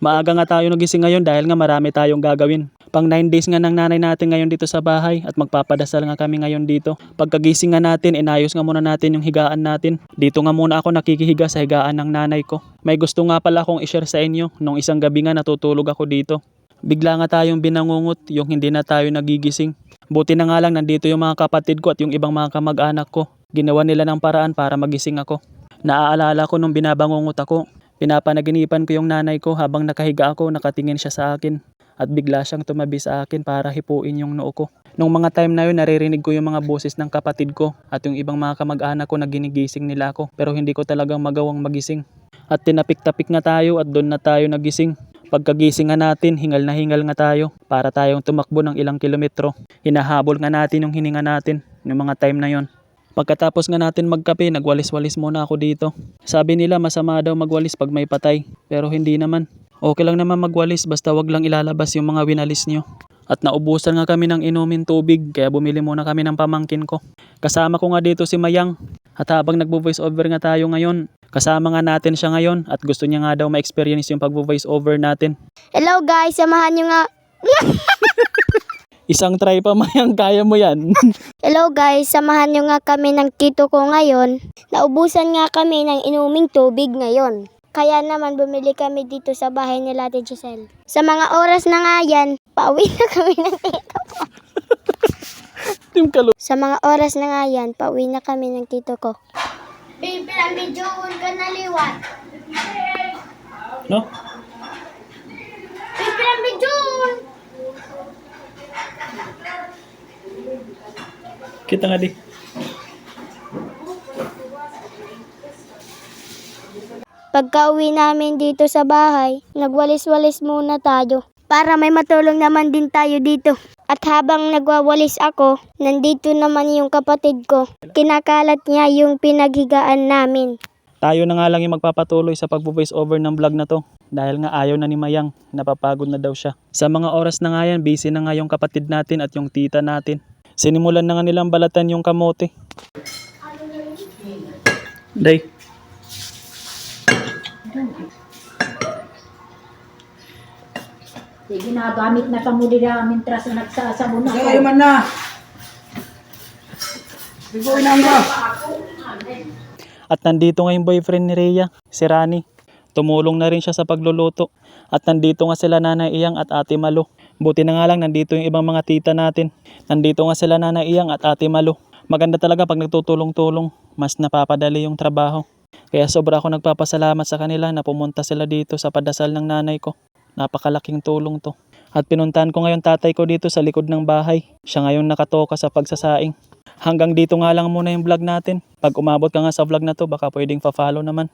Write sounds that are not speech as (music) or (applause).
Maaga nga tayo nagising ngayon dahil nga marami tayong gagawin. Pang 9 days nga ng nanay natin ngayon dito sa bahay at magpapadasal nga kami ngayon dito. Pagkagising nga natin, inayos nga muna natin yung higaan natin. Dito nga muna ako nakikihiga sa higaan ng nanay ko. May gusto nga pala akong ishare sa inyo. Nung isang gabi nga natutulog ako dito. Bigla nga tayong binangungot yung hindi na tayo nagigising. Buti na nga lang nandito yung mga kapatid ko at yung ibang mga kamag-anak ko. Ginawa nila ng paraan para magising ako. Naaalala ko nung binabangungot ako. Pinapanaginipan ko yung nanay ko habang nakahiga ako, nakatingin siya sa akin. At bigla siyang tumabi sa akin para hipuin yung noo ko. Nung mga time na yun, naririnig ko yung mga boses ng kapatid ko at yung ibang mga kamag-anak ko na ginigising nila ako. Pero hindi ko talagang magawang magising. At tinapik-tapik nga tayo at doon na tayo nagising. Pagkagising nga natin, hingal na hingal nga tayo para tayong tumakbo ng ilang kilometro. Hinahabol nga natin yung hininga natin yung mga time na yon. Pagkatapos nga natin magkape, nagwalis-walis muna ako dito. Sabi nila masama daw magwalis pag may patay, pero hindi naman. Okay lang naman magwalis basta wag lang ilalabas yung mga winalis nyo. At naubusan nga kami ng inumin tubig kaya bumili muna kami ng pamangkin ko. Kasama ko nga dito si Mayang. At habang nagvo-voice over nga tayo ngayon, kasama nga natin siya ngayon at gusto niya nga daw ma-experience yung pagvo-voice over natin. Hello guys, samahan nyo nga. (laughs) Isang try pa (laughs) Mayang, kaya mo yan. (laughs) Hello guys, samahan nyo nga kami ng tito ko ngayon. Naubusan nga kami ng inuming tubig ngayon. Kaya naman bumili kami dito sa bahay ni Ate Giselle. Sa mga oras na nga yan, pauwi na kami ng tito ko. (laughs) Tim Kalu. Sa mga oras na nga yan, pauwi na kami ng tito ko. Baby, medyo ka na liwat. No? Baby, medyo Kita nga di. Pagka uwi namin dito sa bahay, nagwalis-walis muna tayo. Para may matulong naman din tayo dito. At habang nagwawalis ako, nandito naman yung kapatid ko. Kinakalat niya yung pinaghigaan namin. Tayo na nga lang yung magpapatuloy sa pagvo-voice over ng vlog na to. Dahil nga ayaw na ni Mayang, napapagod na daw siya. Sa mga oras na nga yan, busy na nga yung kapatid natin at yung tita natin. Sinimulan na nga nilang balatan yung kamote. Day, Di ginagamit na kamo nila mintras na nagsasabon ako. Kaya man na. Biguin na mo. At nandito nga yung boyfriend ni Rhea, si Rani. Tumulong na rin siya sa pagluluto. At nandito nga sila Nanay Iyang at Ate Malo. Buti na nga lang nandito yung ibang mga tita natin. Nandito nga sila Nanay Iyang at Ate Malo. Maganda talaga pag nagtutulong-tulong, mas napapadali yung trabaho. Kaya sobra ako nagpapasalamat sa kanila na pumunta sila dito sa padasal ng nanay ko. Napakalaking tulong to. At pinuntahan ko ngayon tatay ko dito sa likod ng bahay. Siya ngayon nakatoka sa pagsasaing. Hanggang dito nga lang muna yung vlog natin. Pag umabot ka nga sa vlog na to, baka pwedeng pa-follow naman.